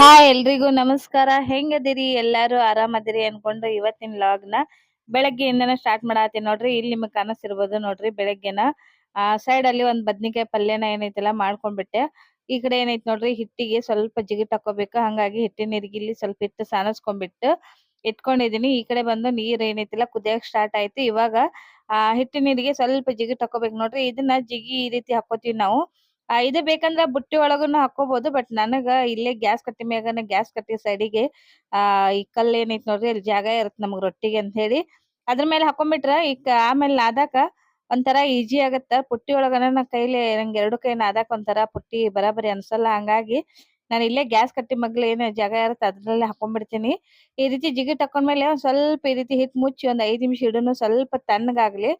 Hi ಎಲ್ರಿಗೂ ನಮಸ್ಕಾರ. ಹೆಂಗದಿರಿ? ಎಲ್ಲಾರು ಆರಾಮದಿರಿ ಅನ್ಕೊಂಡು ಇವತ್ತಿನ ಲಾಗ್ನ. ಬೆಳಗ್ಗೆಯಿಂದನ ಸ್ಟಾರ್ಟ್ ಮಾಡತ್ತೀನಿ ನೋಡ್ರಿ. ಇಲ್ಲಿ ನಿಮಗ್ ಕಾಣಿಸ್ತಿರ್ಬೋದು ನೋಡ್ರಿ ಬೆಳಗ್ಗೆನ. ಆ ಸೈಡ್ ಅಲ್ಲಿ ಒಂದ್ ಬದ್ನಿಕಾಯಿ ಪಲ್ಯನ ಏನೈತಲ್ಲ ಮಾಡ್ಕೊಂಡ್ಬಿಟ್ಟೆ. ಈ ಕಡೆ ಏನೈತ್ ನೋಡ್ರಿ, ಹಿಟ್ಟಿಗೆ ಸ್ವಲ್ಪ ಜಿಗಿಟ್ ಹಾಕೋಬೇಕು. ಹಂಗಾಗಿ ಹಿಟ್ಟಿನ ನೀರಿಗಿಲ್ಲಿ ಸ್ವಲ್ಪ ಹಿಟ್ಟು ಸಾನಸ್ಕೊಂಡ್ಬಿಟ್ಟು ಇಟ್ಕೊಂಡಿದೀನಿ. ಈ ಕಡೆ ಬಂದು ನೀರ್ ಏನೈತಿಲ್ಲ, ಕುದಿಯಕ್ ಸ್ಟಾರ್ಟ್ ಆಯ್ತು. ಇವಾಗ, ಆ, ಹಿಟ್ಟಿನ ನೀರಿಗೆ ಸ್ವಲ್ಪ ಜಿಗಿಟ್ ಹಾಕೋಬೇಕು ನೋಡ್ರಿ. ಇದನ್ನ ಜಿಗಿ ಈ ರೀತಿ ಹಾಕೋತೀವಿ ನಾವು. ಇದು ಬೇಕಂದ್ರ ಬುಟ್ಟಿ ಒಳಗನು ಹಾಕೋಬಹುದು ಬಟ್ ನನಗ ಇಲ್ಲೇ ಗ್ಯಾಸ್ ಕಟ್ಟಿ ಮ್ಯಾಗನ ಗ್ಯಾಸ್ ಕಟ್ಟಿ ಸೈಡಿಗೆ, ಆ, ಈ ಕಲ್ಲ್ ಏನೈತ್ ನೋಡ್ರಿ ಇಲ್ಲಿ ಜಾಗ ಇರತ್ ನಮಗ್ ರೊಟ್ಟಿಗೆ ಅಂತ ಹೇಳಿ. ಅದ್ರ ಮೇಲೆ ಹಾಕೊಂಡ್ಬಿಟ್ರ ಈ ಆಮೇಲೆ ನಾದಾಕ ಒಂಥರ ಈಜಿ ಆಗತ್ತ. ಪುಟ್ಟಿ ಒಳಗನ ನನ್ ಕೈಲಿ ನಂಗೆ ಎರಡು ಕೈ ನಾದಾಕ ಒಂಥರ ಪುಟ್ಟಿ ಬರಾಬರಿ ಅನ್ಸಲ್ಲ, ಹಂಗಾಗಿ ನಾನು ಇಲ್ಲೇ ಗ್ಯಾಸ್ ಕಟ್ಟಿ ಮಗ್ಲ ಏನ್ ಜಾಗ ಇರತ್ತೆ ಅದ್ರಲ್ಲೇ ಹಾಕೊಂಡ್ಬಿಡ್ತೀನಿ ಈ ರೀತಿ ಜಿಗಿಟ್ ಹಾಕೊಂಡ್ಮೇಲೆ ಒಂದ್ ಸ್ವಲ್ಪ ಈ ರೀತಿ ಹಿಟ್ ಮುಚ್ಚಿ ಒಂದ್ ಐದ್ ನಿಮಿಷ ಇಡೋನು ಸ್ವಲ್ಪ ತಣ್ಣಗಾಗ್ಲಿ.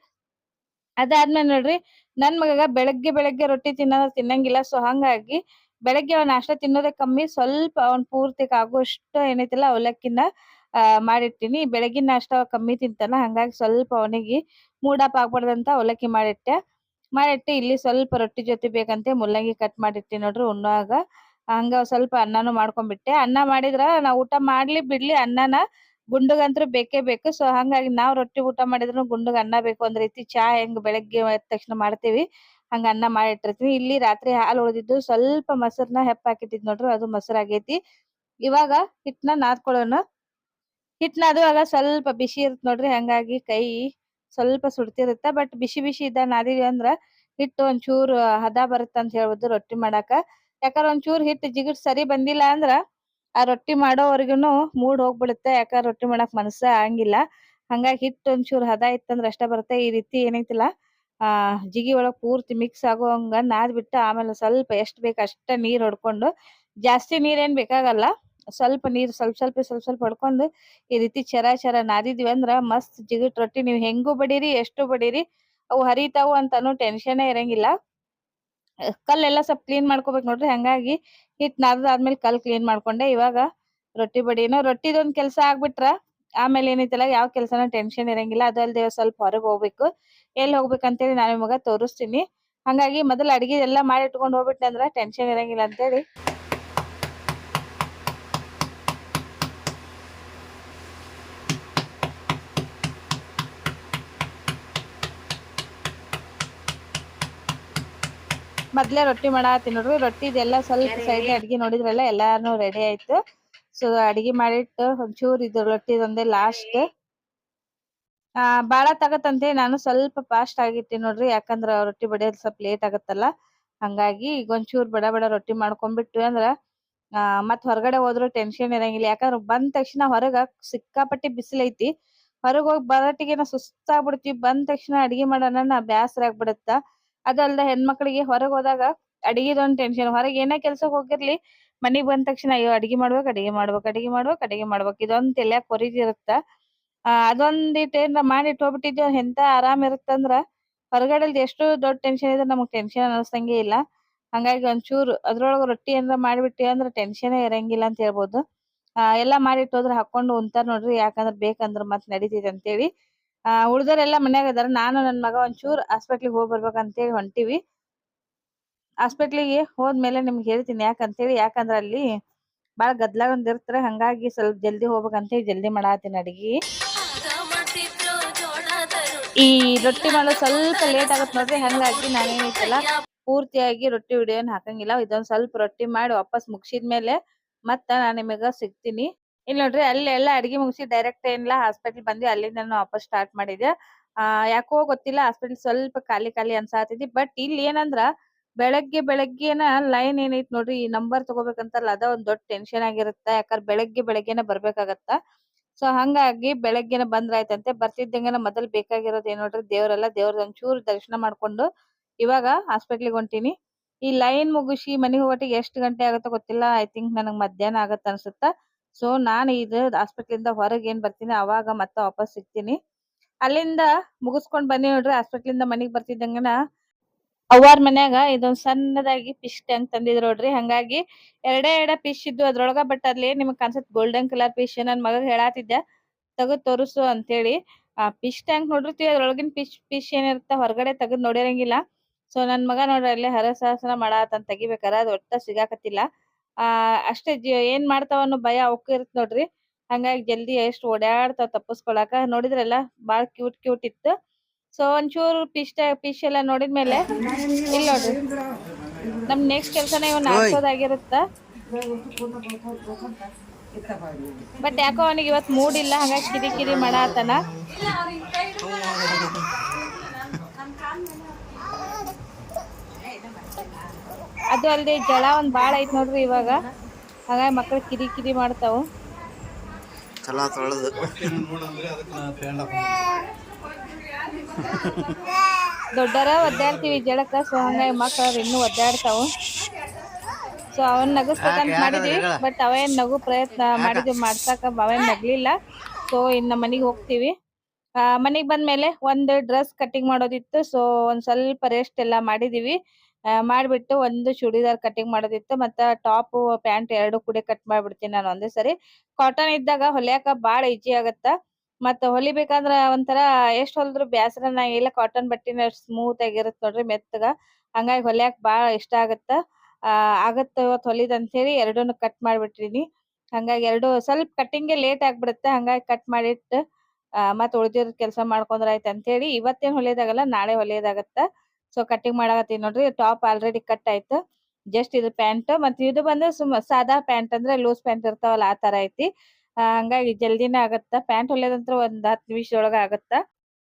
ಅದಾದ್ಮೇಲೆ ನೋಡ್ರಿ, ನನ್ ಮಗಗ ಬೆಳಗ್ಗೆ ಬೆಳಗ್ಗೆ ರೊಟ್ಟಿ ತಿನ್ನೋದ ತಿನ್ನಂಗಿಲ್ಲ ಸೊ ಹಂಗಾಗಿ ಬೆಳಗ್ಗೆ ಅವ್ನ ನಾಷ್ಟ ತಿನ್ನೋದೇ ಕಮ್ಮಿ, ಸ್ವಲ್ಪ ಅವ್ನ್ ಪೂರ್ತಿ ಆಗುವಷ್ಟು ಏನೈತಿಲ್ಲ ಅವಲಕ್ಕಿನ, ಆ, ಮಾಡಿರ್ತೀನಿ. ಬೆಳಗಿನ ನಾಷ್ಟ ಕಮ್ಮಿ ತಿಂತಾನ, ಹಂಗಾಗಿ ಸ್ವಲ್ಪ ಅವನಿಗೆ ಮೂಡಪ್ ಆಗ್ಬಾರ್ದಂತ ಅವಲಕ್ಕಿ ಮಾಡಿಟ್ಟೆ. ಮಾಡಿಟ್ಟು, ಇಲ್ಲಿ ಸ್ವಲ್ಪ ರೊಟ್ಟಿ ಜೊತೆ ಬೇಕಂತೆ ಮುಲ್ಲಂಗಿ ಕಟ್ ಮಾಡಿರ್ತೀನಿ ನೋಡ್ರಿ, ಉಣ್ಣುವಾಗ. ಹಂಗ ಸ್ವಲ್ಪ ಅನ್ನನು ಮಾಡ್ಕೊಂಡ್ಬಿಟ್ಟೆ ಅನ್ನ ಮಾಡಿದ್ರ ನಾ ಊಟ ಮಾಡ್ಲಿ ಬಿಡ್ಲಿ, ಅನ್ನನ ಗುಂಡಗಂತ್ರು ಬೇಕೇ ಬೇಕು. ಸೊ ಹಂಗಾಗಿ ನಾವ್ ರೊಟ್ಟಿ ಊಟ ಮಾಡಿದ್ರು ಗುಂಡಗ್ ಅನ್ನ ಬೇಕು ಒಂದ್ ರೀತಿ. ಚಾ ಹೆಂಗ್ ಬೆಳಗ್ಗೆ ಎದ್ದ ತಕ್ಷಣ ಮಾಡ್ತೀವಿ. ಹಂಗ ಅನ್ನ ಮಾಡಿ ಇಟ್ಟಿರ್ತೀವಿ ಇಲ್ಲಿ ರಾತ್ರಿ ಹಾಲ್ ಉಳಿದಿದ್ದು ಸ್ವಲ್ಪ ಮೊಸರ್ನ ಹೆಪ್ಪ ಹಾಕಿಟ್ಟಿದ್ ನೋಡ್ರಿ, ಅದು ಮೊಸರ್ ಆಗೇತಿ. ಇವಾಗ ಹಿಟ್ನ ನಾದ್ಕೊಳ್ಳೋಣ. ಹಿಟ್ ನಾದುವಾಗ ಸ್ವಲ್ಪ ಬಿಸಿ ಇರುತ್ತೆ ನೋಡ್ರಿ, ಹಂಗಾಗಿ ಕೈ ಸ್ವಲ್ಪ ಸುಡ್ತಿರುತ್ತ. ಬಟ್ ಬಿಸಿ ಬಿಸಿ ಇದ್ದ ನಾದಿವಿ ಅಂದ್ರ ಹಿಟ್ಟು ಒಂಚೂರು ಹದ ಬರುತ್ತ ಅಂತ ಹೇಳ್ಬೋದು ರೊಟ್ಟಿ ಮಾಡಾಕ. ಯಾಕಂದ್ರ ಒಂಚೂರ್ ಹಿಟ್ ಜಿಗಟ್ ಸರಿ ಬಂದಿಲ್ಲ ಅಂದ್ರ ಆ ರೊಟ್ಟಿ ಮಾಡೋವರ್ಗುನು ಮೂಡ್ ಹೋಗ್ಬಿಡುತ್ತೆ. ಯಾಕ ರೊಟ್ಟಿ ಮಾಡಕ್ ಮನಸ್ಸ ಆಗಂಗಿಲ್ಲ. ಹಂಗಾಗಿ ಹಿಟ್ಟು ಒಂಚೂರ್ ಹದ ಇತ್ತಂದ್ರ ಅಷ್ಟೇ ಬರುತ್ತೆ. ಈ ರೀತಿ ಏನೈತಿಲ್ಲ. ಆ, ಜಿಗಿ ಒಳಗ್ ಪೂರ್ತಿ ಮಿಕ್ಸ್ ಆಗೋ ಆಗೋಂಗ ನಾದ್ಬಿಟ್ಟು ಆಮೇಲೆ ಸ್ವಲ್ಪ ಎಷ್ಟ್ ಬೇಕು ಅಷ್ಟೇ ನೀರ್ ಹೊಡ್ಕೊಂಡು, ಜಾಸ್ತಿ ನೀರ್ ಏನ್ ಬೇಕಾಗಲ್ಲ. ಸ್ವಲ್ಪ ನೀರ್ ಸ್ವಲ್ಪ ಸ್ವಲ್ಪ ಸ್ವಲ್ಪ ಸ್ವಲ್ಪ ಹೊಡ್ಕೊಂಡು ಈ ರೀತಿ ಚರ ಚರ ನಾದಿದ್ವಿ ಅಂದ್ರ ಮಸ್ತ್ ಜಿಗಿಟ್ ರೊಟ್ಟಿ. ನೀವ್ ಹೆಂಗೂ ಬಡೀರಿ, ಎಷ್ಟು ಬಡೀರಿ, ಅವು ಹರಿತಾವು ಅಂತಾನು ಟೆನ್ಷನ್ ಇರಂಗಿಲ್ಲ. ಕಲ್ಲೆಲ್ಲ ಸ್ವಲ್ಪ ಕ್ಲೀನ್ ಮಾಡ್ಕೋಬೇಕು ನೋಡ್ರಿ, ಹಂಗಾಗಿ ಹಿಟ್ ನಾರ್ದಾದ್ಮೇಲೆ ಕಲ್ ಕ್ಲೀನ್ ಮಾಡ್ಕೊಂಡೆ. ಇವಾಗ ರೊಟ್ಟಿ ಬಡಿನೋ ರೊಟ್ಟಿದೊಂದ್ ಕೆಲಸ ಆಗ್ಬಿಟ್ರ, ಆಮೇಲೆ ಏನೈತಲ್ಲ, ಯಾವ ಕೆಲ್ಸನ ಟೆನ್ಷನ್ ಇರಂಗಿಲ್ಲ, ಅದು ಸ್ವಲ್ಪ ಹೊರಗೆ ಹೋಗ್ಬೇಕು. ಎಲ್ಲಿ ಹೋಗ್ಬೇಕಂತೇಳಿ ನಾನು ನಿಮಗ ತೋರಿಸ್ತೀನಿ. ಹಂಗಾಗಿ ಮೊದಲ್ ಅಡಿಗೆ ಎಲ್ಲಾ ಮಾಡಿ ಇಟ್ಕೊಂಡ್ ಹೋಗ್ಬಿಟ್ಟೆ ಅಂದ್ರ ಟೆನ್ಷನ್ ಇರಂಗಿಲ್ಲ ಅಂತೇಳಿ. ಮೊದ್ಲೇ ರೊಟ್ಟಿ ಮಾಡಾತೀನಿ ನೋಡ್ರಿ ರೊಟ್ಟಿದೆಲ್ಲ ಸ್ವಲ್ಪ ಸೈಡ್ ಅಡ್ಗಿ ನೋಡಿದ್ರಲ್ಲ ಎಲ್ಲಾನು ರೆಡಿ ಆಯ್ತು. ಸೊ ಅಡ್ಗಿ ಮಾಡಿಟ್ಟು ಒಂಚೂರ್ ಇದು ರೊಟ್ಟಿದೊಂದೇ ಲಾಸ್ಟ್ ಆ ಬಾಳ ತಗತ್ತಂತೆ ನಾನು ಸ್ವಲ್ಪ ಫಾಸ್ಟ್ ಆಗಿತ್ತೆ ನೋಡ್ರಿ ಯಾಕಂದ್ರ ರೊಟ್ಟಿ ಬಡಿಯೋದ್ ಸ್ವಲ್ಪ ಲೇಟ್ ಆಗತ್ತಲ್ಲ. ಹಂಗಾಗಿ ಈಗ ಒಂಚೂರ್ ಬಡ ಬಡ ರೊಟ್ಟಿ ಮಾಡ್ಕೊಂಡ್ಬಿಟ್ಟು ಅಂದ್ರ ಆ ಮತ್ ಹೊರಗಡೆ ಹೋದ್ರು ಟೆನ್ಷನ್ ಇರಂಗಿಲ್ಲ. ಯಾಕಂದ್ರ ಬಂದ ತಕ್ಷಣ ಹೊರಗ ಸಿಕ್ಕಾಪಟ್ಟಿ ಬಿಸಿಲ್ ಐತಿ. ಹೊರಗ್ ಹೋಗಿ ಬರಟಿಗೆನ ಸುಸ್ತಾಗ್ಬಿಡ್ತೀವಿ. ಬಂದ ತಕ್ಷಣ ಅಡ್ಗೆ ಮಾಡೋಣ ಬ್ಯಾಸರ ಆಗ್ಬಿಡತ್ತ. ಅದಲ್ದ ಹೆಣ್ಮಕ್ಳಿಗೆ ಹೊರಗ್ ಹೋದಾಗ ಅಡಿಗೆದೊಂದ್ ಟೆನ್ಷನ್ ಹೊರಗ್ ಏನೇ ಕೆಲ್ಸಕ್ ಹೋಗಿರ್ಲಿ, ಮನಿಗ್ ಬಂದ ತಕ್ಷಣ ಅಯ್ಯೋ ಅಡಿಗೆ ಮಾಡ್ಬೇಕ್ ಅಡಿಗೆ ಮಾಡ್ಬೇಕ್ ಅಡಿಗೆ ಮಾಡ್ಬೇಕ್ ಅಡಿಗೆ ಮಾಡ್ಬೇಕ್. ಇದೊಂದ್ ತಲ್ಯಾಗ್ ಕೊರಿತಿರುತ್ತ ಆ ಅದೊಂದ್ ಇಟ್ ಏನ್ರ ಮಾಡಿಟ್ ಹೋಗ್ಬಿಟ್ಟಿದ್ವಿ. ಎಂತ ಆರಾಮ್ ಇರುತ್ತಂದ್ರ ಹೊರಗಡೆದ್ ಎಷ್ಟು ದೊಡ್ಡ ಟೆನ್ಷನ್ ಇದ್ರೆ ನಮಗ್ ಟೆನ್ಷನ್ ಅನ್ಸಂಗೆ ಇಲ್ಲ. ಹಂಗಾಗಿ ಒಂಚೂರು ಅದ್ರೊಳಗ ರೊಟ್ಟಿ ಏನ್ರ ಮಾಡ್ಬಿಟ್ಟಿವಿ ಅಂದ್ರ ಟೆನ್ಷನ್ ಇರಂಗಿಲ್ಲ ಅಂತ ಹೇಳ್ಬೋದು. ಆ, ಎಲ್ಲಾ ಮಾಡಿಟ್ ಹೋದ್ರ ಹಾಕೊಂಡು ಉಣ್ತಾರ್ ನೋಡ್ರಿ. ಯಾಕಂದ್ರ ಬೇಕಂದ್ರ ಮತ್ ನಡಿತೈತಿ ಅಂತೇಳಿ. ಆ, ಉಳ್ದೋರೆಲ್ಲಾ ಮನ್ಯಾಗ ಅದಾರ ನಾನು ನನ್ನ ಮಗ ಒಂಚೂರ್ ಹಾಸ್ಪಿಟ್ಲಿಗೆ ಅಂತ ಬರ್ಬೇಕಂತೇಳಿ ಹೊಂಟಿವಿ. ಹಾಸ್ಪಿಟ್ಲಿಗೆ ಹೋದ್ಮೇಲೆ ನಿಮ್ಗೆ ಹೇಳ್ತೀನಿ ಯಾಕಂತೇಳಿ. ಯಾಕಂದ್ರ ಅಲ್ಲಿ ಬಾಳ ಗದ್ಲ ಒಂದ್ ಇರ್ತಾರೆ, ಹಂಗಾಗಿ ಸ್ವಲ್ಪ ಜಲ್ದಿ ಹೋಗ್ಬೇಕಂತೇಳಿ ಜಲ್ದಿ ಮಾಡಾತೀನಿ ಅಡ್ಗಿ. ಈ ರೊಟ್ಟಿ ಮಾಡೋದ್ ಸ್ವಲ್ಪ ಲೇಟ್ ಆಗತ್ ನೋಡ್ರಿ. ಹಂಗಾಗಿ ನಾನೇನೈತಲ್ಲ ಪೂರ್ತಿಯಾಗಿ ರೊಟ್ಟಿ ವಿಡಿಯೋನ್ ಹಾಕಂಗಿಲ್ಲ. ಇದೊಂದ್ ಸ್ವಲ್ಪ ರೊಟ್ಟಿ ಮಾಡಿ ವಾಪಸ್ ಮುಗ್ಸಿದ್ಮೇಲೆ ಮತ್ತ ನಾನ್ ನಿಮಗ ಸಿಗ್ತೀನಿ. ಇಲ್ಲಿ ನೋಡ್ರಿ ಅಲ್ಲಿ ಎಲ್ಲ ಅಡ್ಗೆ ಮುಗಿಸಿ ಡೈರೆಕ್ಟ್ ಏನಿಲ್ಲ ಹಾಸ್ಪಿಟಲ್ ಬಂದ್ವಿ ಅಲ್ಲಿಂದ ವಾಪಸ್ ಸ್ಟಾರ್ಟ್ ಮಾಡಿದೆ ಆ, ಯಾಕೋ ಗೊತ್ತಿಲ್ಲ ಹಾಸ್ಪಿಟಲ್ ಸ್ವಲ್ಪ ಖಾಲಿ ಖಾಲಿ ಅನ್ಸಾತೈತಿ ಬಟ್ ಇಲ್ಲಿ ಏನಂದ್ರ ಬೆಳಗ್ಗೆ ಬೆಳಗ್ಗೆನ ಲೈನ್ ಏನೈತ್ ನೋಡ್ರಿ, ಈ ನಂಬರ್ ತಗೋಬೇಕಂತಲ್ಲ, ಅದ ಒಂದ್ ದೊಡ್ಡ ಟೆನ್ಷನ್ ಆಗಿರುತ್ತ, ಯಾಕಂದ್ರೆ ಬೆಳಗ್ಗೆ ಬೆಳಗ್ಗೆನ ಬರ್ಬೇಕಾಗತ್ತ. ಸೊ ಹಂಗಾಗಿ ಬೆಳಗ್ಗೆನ ಬಂದ್ರಾಯ್ತಂತೆ ಬರ್ತಿದ್ದಂಗೆನ ಮೊದಲ್ ಬೇಕಾಗಿರೋದ್ ಏನ್ ನೋಡ್ರಿ, ದೇವ್ರೆಲ್ಲ, ದೇವ್ರದ್ ಒಂಚೂರು ದರ್ಶನ ಮಾಡ್ಕೊಂಡು ಇವಾಗ ಹಾಸ್ಪಿಟ್ಲಿಗೆ ಹೊಂಟೀನಿ. ಈ ಲೈನ್ ಮುಗಿಸಿ ಮನೆಗೆ ಹೋಗೋಟಿಗೆ ಎಷ್ಟು ಗಂಟೆ ಆಗುತ್ತೋ ಗೊತ್ತಿಲ್ಲ ಐ ಥಿಂಕ್ ನನಗ್ ಮಧ್ಯಾಹ್ನ ಆಗತ್ತ ಅನ್ಸುತ್ತ. ಸೊ ನಾನ್ ಇದು ಹಾಸ್ಪಿಟ್ಲಿಂದ ಹೊರಗೆ ಏನ್ ಬರ್ತೀನಿ, ಅವಾಗ ಮತ್ತ ವಾಪಸ್ ಸಿಗ್ತೀನಿ. ಅಲ್ಲಿಂದ ಮುಗಿಸ್ಕೊಂಡು ಬನ್ನಿ ನೋಡ್ರಿ ಹಾಸ್ಪಿಟ್ಲಿಂದ ಮನೆಗೆ ಬರ್ತಿದ್ದಂಗನ ಅವ್ವಾರ್ ಮನ್ಯಾಗ ಇದೊಂದ್ ಸಣ್ಣದಾಗಿ ಫಿಶ್ ಟ್ಯಾಂಕ್ ತಂದಿದ್ರು ನೋಡ್ರಿ. ಹಂಗಾಗಿ ಎರಡೇ ಎರಡ ಫಿಶ್ ಇದ್ದು ಅದ್ರೊಳಗ ಬಟ್ ಅಲ್ಲಿ ನಿಮ್ಗೆ ಕಾಣಿಸತ್ ಗೋಲ್ಡನ್ ಕಲರ್ ಫಿಶ್ ನನ್ ಮಗ ಹೇಳಾತಿದ್ದೆ. ತಗದ್ ಅಂತ ಅಂತೇಳಿ. ಆ ಫಿಶ್ ಟ್ಯಾಂಕ್ ನೋಡಿರ್ತೀವಿ, ಅದ್ರೊಳಗಿನ ಫಿಶ್ ಫಿಶ್ ಏನಿರುತ್ತೆ ಹೊರಗಡೆ ತೆಗೆದು ನೋಡಿರಂಗಿಲ್ಲ. ಸೊ ನನ್ ಮಗ ನೋಡ್ರಿ, ಅಲ್ಲೇ ಹರಸಾಹಸನ ಮಾಡಾತನ್ ತೆಗಿಬೇಕಾರ, ಅದ್ ಒಟ್ಟ ಸಿಗಾಕತ್ತಿಲ್ಲ. ಆ ಅಷ್ಟೇ ಜಿ- ಏನ್ ಮಾಡ್ತಾವ ಅನ್ನೋ ಭಯ ಅವಕ್ಕೂ ಇರುತ್ತೆ ನೋಡ್ರಿ. ಹಂಗಾಗಿ ಜಲ್ದಿ ಎಷ್ಟು ಓಡಾಡ್ತಾವ ತಪ್ಪಿಸ್ಕೊಳಕ. ನೋಡಿದ್ರಲ್ಲ ಬಾಳ ಕ್ಯೂಟ್ ಕ್ಯೂಟ್ ಇತ್ತು. ಸೊ ಒಂಚೂರು ಪಿಶ್ ಪಿಶ್ ಎಲ್ಲ ನೋಡಿದ್ಮೇಲೆ ಇಲ್ಲ ನೋಡ್ರಿ. ನಮ್ ನೆಕ್ಸ್ಟ್ ಕೆಲ್ಸನ ಇವ್ ನಾಡ್ಸೋದಾಗಿರುತ್ತ ಬಟ್ ಯಾಕೋ ಅವನಿಗೆ ಇವತ್ ಮೂಡ್ ಇಲ್ಲ. ಹಂಗಾಗಿ ಕಿರಿ ಕಿರಿ ಮಾಡಾತನ ಅದು ಅಲ್ಲದೆ ಜಳ ಒಂದು ಭಾಳ ಐತೆ ನೋಡ್ರಿ ಇವಾಗ. ಹಾಗಾಗಿ ಮಕ್ಕಳು ಕಿರಿ ಕಿರಿ ಮಾಡ್ತಾವು. ಚಲೋ ತೊಳೆದು ದೊಡ್ಡರ ಒದ್ದಾಡ್ತೀವಿ ಜಳಕ್ಕ ಸೊ ಹಂಗಾಗಿ ಮಕ್ಕಳು ಇನ್ನೂ ಒದ್ದಾಡ್ತಾವು. ಸೊ ಅವನ್ ನಗಸ್ಬೇಕಂತ ಮಾಡಿದ್ವಿ ಬಟ್ ಅವೇನ್ ನಗು ಪ್ರಯತ್ನ ಮಾಡಿದ್ವಿ ಮಾಡ್ಸಕ ಅವೇನ್ ನಗ್ಲಿಲ್ಲ. ಸೊ ಇನ್ನ ಮನಿಗ್ ಹೋಗ್ತೀವಿ. ಮನೆಗೆ ಬಂದ್ಮೇಲೆ ಒಂದ್ ಡ್ರೆಸ್ ಕಟಿಂಗ್ ಮಾಡೋದಿತ್ತು. ಸೊ ಒಂದ್ ಸ್ವಲ್ಪ ರೆಸ್ಟ್ ಎಲ್ಲ ಮಾಡಿದೀವಿ. ಮಾಡ್ಬಿಟ್ಟು ಒಂದು ಚೂಡಿದಾರ್ ಕಟಿಂಗ್ ಮಾಡೋದಿತ್ತು. ಮತ್ತ ಟಾಪ್ ಪ್ಯಾಂಟ್ ಎರಡು ಕೂಡ ಕಟ್ ಮಾಡ್ಬಿಡ್ತೀನಿ ನಾನು ಒಂದೇ ಸರಿ. ಕಾಟನ್ ಇದ್ದಾಗ ಹೊಲಿಯಾಕ ಬಾಳ ಈಜಿ ಆಗತ್ತ. ಮತ್ತ ಹೊಲಿಬೇಕಂದ್ರ ಒಂಥರ ಎಷ್ಟ್ ಹೊಲದ್ರು ಬ್ಯಾಸರನ ಇಲ್ಲ ಕಾಟನ್ ಬಟ್ಟಿನ ಸ್ಮೂತ್ ಆಗಿರುತ್ತೆ ನೋಡ್ರಿ ಮೆತ್ತಗ. ಹಂಗಾಗಿ ಹೊಲಿಯಾಕ ಬಾಳ ಇಷ್ಟ ಆಗತ್ತ. ಆ, ಆಗತ್ತ ಇವತ್ ಹೊಲಿದ್ ಅಂತ ಹೇಳಿ ಎರಡೂನು ಕಟ್ ಮಾಡ್ಬಿಟ್ಟಿನಿ ಹಂಗಾಗಿ ಎರಡು ಸ್ವಲ್ಪ ಕಟಿಂಗ್ ಲೇಟ್ ಆಗ್ಬಿಡುತ್ತೆ. ಹಂಗಾಗಿ ಕಟ್ ಮಾಡಿಟ್ಟು, ಆ ಉಳಿದಿರೋ ಕೆಲಸ ಮಾಡ್ಕೊಂಡ್ರೆ ಆಯ್ತು ಅಂತ ಹೇಳಿ ಇವತ್ತೇನ್ ಹೊಲಿಯೋದಾಗಲ್ಲ ನಾಳೆ ಹೊಲಿಯೋದಾಗತ್ತ. ಸೊ ಕಟಿಂಗ್ ಮಾಡಾಕತ್ತೀನಿ ನೋಡ್ರಿ. ಟಾಪ್ ಆಲ್ರೆಡಿ ಕಟ್ ಆಯ್ತು. ಜಸ್ಟ್ ಇದು ಪ್ಯಾಂಟ್ ಮತ್ತೆ ಇದು ಬಂದ್ರೆ ಸುಮ್ ಸಾದಾ ಪ್ಯಾಂಟ್ ಅಂದ್ರೆ ಲೂಸ್ ಪ್ಯಾಂಟ್ ಇರ್ತಾವಲ್ಲ, ಆ ತರ ಐತಿ. ಹಂಗಾಗಿ ಜಲ್ದಿನ ಆಗತ್ತ? ಪ್ಯಾಂಟ್ ಹೊಲಿಯೋದಂತ್ರ ಒಂದ್ ಹತ್ತು ನಿಮಿಷದೊಳಗ ಆಗತ್ತ?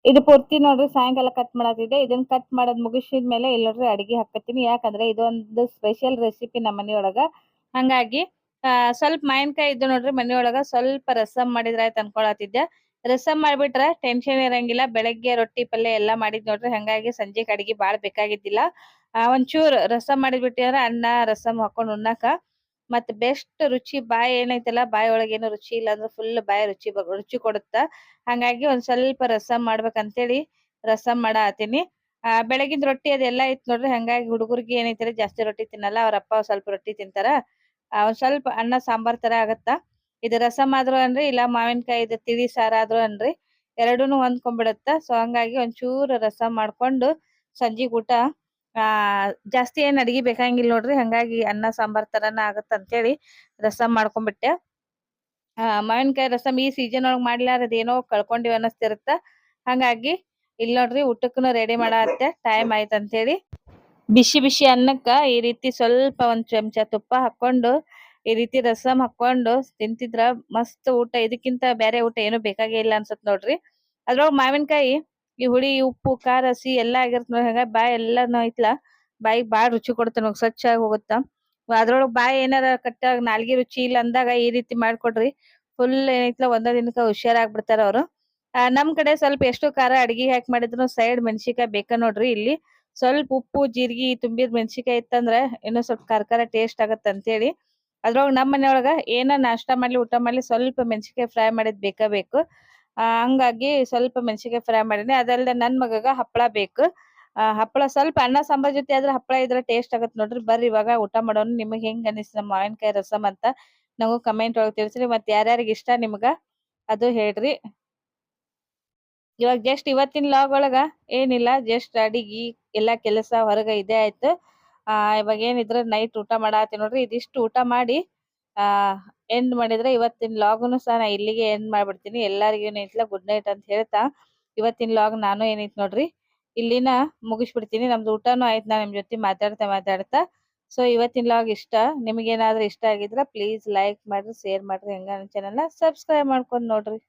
ಇದು ಪೂರ್ತಿ ನೋಡ್ರಿ ಸಾಯಂಕಾಲ ಕಟ್ ಮಾಡತ್ತಿದ್ದೆ ಇದನ್ನ ಕಟ್ ಮಾಡೋದ್ ಮುಗಿಸಿದ ಮೇಲೆ ನೋಡ್ರಿ ಅಡಿಗೆ ಹಾಕತ್ತೀನಿ. ಯಾಕಂದ್ರೆ ಇದೊಂದು ಸ್ಪೆಷಲ್ ರೆಸಿಪಿ ನಮ್ಮ ಮನೆಯೊಳಗ. ಹಂಗಾಗಿ ಸ್ವಲ್ಪ ಮಾವಿನಕಾಯಿ ಇದ್ದು ನೋಡ್ರಿ ಮನೆಯೊಳಗ ಸ್ವಲ್ಪ ರಸಂ ಮಾಡಿದ್ರ ಆಯ್ತು ಅನ್ಕೊಳತಿದ್ದೆ. ರಸಂ ಮಾಡ್ಬಿಟ್ರ ಟೆನ್ಷನ್ ಇರಂಗಿಲ್ಲ. ಬೆಳಗ್ಗೆ ರೊಟ್ಟಿ ಪಲ್ಯ ಎಲ್ಲಾ ಮಾಡಿದ್ ನೋಡ್ರಿ. ಹಂಗಾಗಿ ಸಂಜೆಕ್ ಅಡಿಗೆ ಬಾಳ್ ಬೇಕಾಗಿದ್ದಿಲ್ಲ. ಆ, ಒಂಚೂರ್ ರಸಂ ಮಾಡಿದ್ಬಿಟ್ಟಿದ್ರ ಅನ್ನ ರಸಂ ಹಾಕೊಂಡ್ ಉಣ್ಣಾಕ. ಮತ್ತ್ ಬೆಸ್ಟ್ ರುಚಿ ಬಾಯಿ ಏನೈತಲ್ಲ ಬಾಯಿ ಒಳಗ ಏನು ರುಚಿ ಇಲ್ಲ ಅಂದ್ರೆ ಫುಲ್ ಬಾಯಿ ರುಚಿ ರುಚಿ ಕೊಡುತ್ತ. ಹಂಗಾಗಿ ಒಂದ್ ಸ್ವಲ್ಪ ರಸಂ ಮಾಡ್ಬೇಕಂತೇಳಿ ರಸಂ ಮಾಡಾತೀನಿ ಆ ಬೆಳಗಿನ ರೊಟ್ಟಿ ಅದೆಲ್ಲಾ ಐತ್ ನೋಡ್ರಿ. ಹಂಗಾಗಿ ಹುಡುಗರಿಗೆ ಏನೈತಲ್ಲ ಜಾಸ್ತಿ ರೊಟ್ಟಿ ತಿನ್ನಲ್ಲ. ಅವ್ರ ಅಪ್ಪ ಸ್ವಲ್ಪ ರೊಟ್ಟಿ ತಿಂತಾರ. ಒಂದ್ ಸ್ವಲ್ಪ ಅನ್ನ ಸಾಂಬಾರ್ ತರ ಆಗತ್ತ. ಇದು ರಸಂ ಆದ್ರೂ ಅನ್ರಿ, ಇಲ್ಲ ಮಾವಿನಕಾಯಿ ತಿಳಿ ಸಾರ್ ಆದ್ರು ಅನ್ರಿ. ಎರಡೂನು ಹೊಂದ್ಕೊಂಡ್ಬಿಡತ್ತ ಸೊ ಹಂಗಾಗಿ ಒಂಚೂರ್ ರಸಂ ಮಾಡ್ಕೊಂಡು ಸಂಜೆಗ್ ಊಟ, ಆ, ಜಾಸ್ತಿ ಏನ್ ಅಡಿಗೆ ಬೇಕಾಗಿಲ್ಲ ನೋಡ್ರಿ. ಹಂಗಾಗಿ ಅನ್ನ, ಸಾಂಬಾರ್ ತರನ ಆಗತ್ತ ಅಂತೇಳಿ ರಸಂ ಮಾಡ್ಕೊಂಡ್ಬಿಟ್ಟೆ ಆ, ಮಾವಿನಕಾಯಿ ರಸಂ ಈ ಸೀಸನ್ ಒಳಗ್ ಮಾಡ್ಲಾರದ್ ಏನೋ ಕಳ್ಕೊಂಡಿವ್ ಅನ್ನಿಸ್ತಿರತ್ತ ಹಂಗಾಗಿ ಇಲ್ ನೋಡ್ರಿ ಊಟಕ್ಕೂ ರೆಡಿ ಮಾಡತ್ತೆ. ಟೈಮ್ ಆಯ್ತ್ ಅಂತೇಳಿ ಬಿಸಿ ಬಿಸಿ ಅನ್ನಕ್ಕ ಈ ರೀತಿ ಸ್ವಲ್ಪ ಒಂದ್ ಚಮಚ ತುಪ್ಪ ಹಾಕೊಂಡು ಈ ರೀತಿ ರಸಂ ಹಾಕೊಂಡು ತಿಂತಿದ್ರ ಮಸ್ತ್ ಊಟ. ಇದಕ್ಕಿಂತ ಬೇರೆ ಊಟ ಏನು ಬೇಕಾಗೇ ಇಲ್ಲ ಅನ್ಸತ್ ನೋಡ್ರಿ. ಅದ್ರೊಳಗ ಮಾವಿನಕಾಯಿ ಈ ಹುಳಿ ಉಪ್ಪು ಖಾರ ಹಸಿ ಎಲ್ಲಾ ಆಗಿರ್ತ ನೋಡಿ. ಹಂಗಾಗಿ ಬಾಯಿ ಎಲ್ಲಾನು ಐತ್ಲಾ ಬಾಯಿಗೆ ಬಾಳ್ ರುಚಿ ಕೊಡ್ತ ನಮಗ್ ಸ್ವಚ್ಛ ಆಗಿ ಹೋಗುತ್ತ. ಅದ್ರೊಳಗ ಬಾಯಿ ಏನಾರ ಕಟ್ಟಾಗ ನಾಲ್ಗಿ ರುಚಿ ಇಲ್ಲ ಅಂದಾಗ ಈ ರೀತಿ ಮಾಡ್ಕೊಡ್ರಿ. ಫುಲ್ ಏನೈತ್ಲ ಒಂದ ದಿನಕ್ಕ ಹುಷಾರಾಗ್ಬಿಡ್ತಾರ ಅವ್ರು. ಆ, ನಮ್ ಕಡೆ ಸ್ವಲ್ಪ ಎಷ್ಟು ಖಾರ ಅಡ್ಗಿ ಹಾಕಿ ಮಾಡಿದ್ರು ಸೈಡ್ ಮೆಣಸಿಕಾಯಿ ಬೇಕ ನೋಡ್ರಿ ಇಲ್ಲಿ. ಸ್ವಲ್ಪ ಉಪ್ಪು ಜೀರಿಗೆ ತುಂಬಿದ ಮೆಣಸಿಕಾಯಿ ಇತ್ತಂದ್ರ ಇನ್ನೂ ಸ್ವಲ್ಪ ಖಾರ ಖಾರ ಟೇಸ್ಟ್ ಆಗತ್ತ ಅಂತೇಳಿ ಅದ್ರೊಳಗ ನಮ್ಮ ಮನೆಯೊಳಗ ಏನ ನಾಷ್ಟಾ ಮಾಡ್ಲಿ, ಊಟ ಮಾಡ್ಲಿ ಸ್ವಲ್ಪ ಮೆಣಸಿಕಾಯಿ ಫ್ರೈ ಮಾಡಿದ್ ಬೇಕ ಬೇಕು. ಹಂಗಾಗಿ ಸ್ವಲ್ಪ ಮೆಣಸಿಕಾಯಿ ಫ್ರೈ ಮಾಡೀನಿ. ಅದಲ್ದೆ ನನ್ ಮಗಗ ಹಪ್ಪಳ ಬೇಕು. ಹಪ್ಪಳ ಸ್ವಲ್ಪ ಅನ್ನ, ಸಾಂಬಾರ್ ಜೊತೆ ಆದ್ರೆ ಹಪ್ಪಳ ಇದ್ರೆ ಟೇಸ್ಟ್ ಆಗತ್ ನೋಡ್ರಿ. ಬರ್ರಿ ಇವಾಗ ಊಟ ಮಾಡೋಣ. ನಿಮಗೆ ಹೆಂಗ್ ಅನಿಸ್ತ ನಮ್ಮ ಮಾವಿನಕಾಯಿ ರಸಂ ಅಂತ ನಮಗೂ ಕಮೆಂಟ್ ಒಳಗ್ ತಿಳಿಸ್ರಿ. ಮತ್ತೆ ಯಾರ್ಯಾರಿಗ್ ಇಷ್ಟ ನಿಮ್ಗ ಅದು ಹೇಳ್ರಿ. ಇವಾಗ ಜಸ್ಟ್ ಇವತ್ತಿನ ಲಾಗ್ ಒಳಗ ಏನಿಲ್ಲ ಜಸ್ಟ್ ಅಡಿಗೆ, ಎಲ್ಲಾ ಕೆಲಸ ಹೊರಗ ಇದೇ ಆಯ್ತು. ಆ, ಇವಾಗ ಏನಿದ್ರೆ ನೈಟ್ ಊಟ ಮಾಡಾತಿ ನೋಡ್ರಿ. ಇದಿಷ್ಟು ಊಟ ಮಾಡಿ, ಆ ಎಂಡ್ ಮಾಡಿದ್ರೆ ಇವತ್ತಿನ ಲಾಗುನು ಸಹ ನಾ ಇಲ್ಲಿಗೆ ಎಂಡ್ ಮಾಡ್ಬಿಡ್ತೀನಿ. ಎಲ್ಲರಿಗೂ ಏನೈತಿಲ್ಲ ಗುಡ್ ನೈಟ್ ಅಂತ ಹೇಳ್ತಾ ಇವತ್ತಿನ ಲಾಗ್ ನಾನು ಏನೈತಿ ನೋಡ್ರಿ, ಇಲ್ಲಿನ ಮುಗಿಸ್ಬಿಡ್ತೀನಿ. ನಮ್ದು ಊಟನೂ ಆಯ್ತು ನಾ ನಿಮ್ ಜೊತೆ ಮಾತಾಡ್ತಾ ಮಾತಾಡ್ತಾ. ಸೊ ಇವತ್ತಿನ ಲಾಗ್ ಇಷ್ಟ. ನಿಮ್ಗೇನಾದ್ರೂ ಇಷ್ಟ ಆಗಿದ್ರೆ ಪ್ಲೀಸ್ ಲೈಕ್ ಮಾಡ್ರಿ ಶೇರ್ ಮಾಡ್ರಿ. ಹೆಂಗ ನನ್ನ ಚಾನಲ್ನ ಸಬ್ಸ್ಕ್ರೈಬ್ ಮಾಡ್ಕೊಂಡ್ ನೋಡ್ರಿ.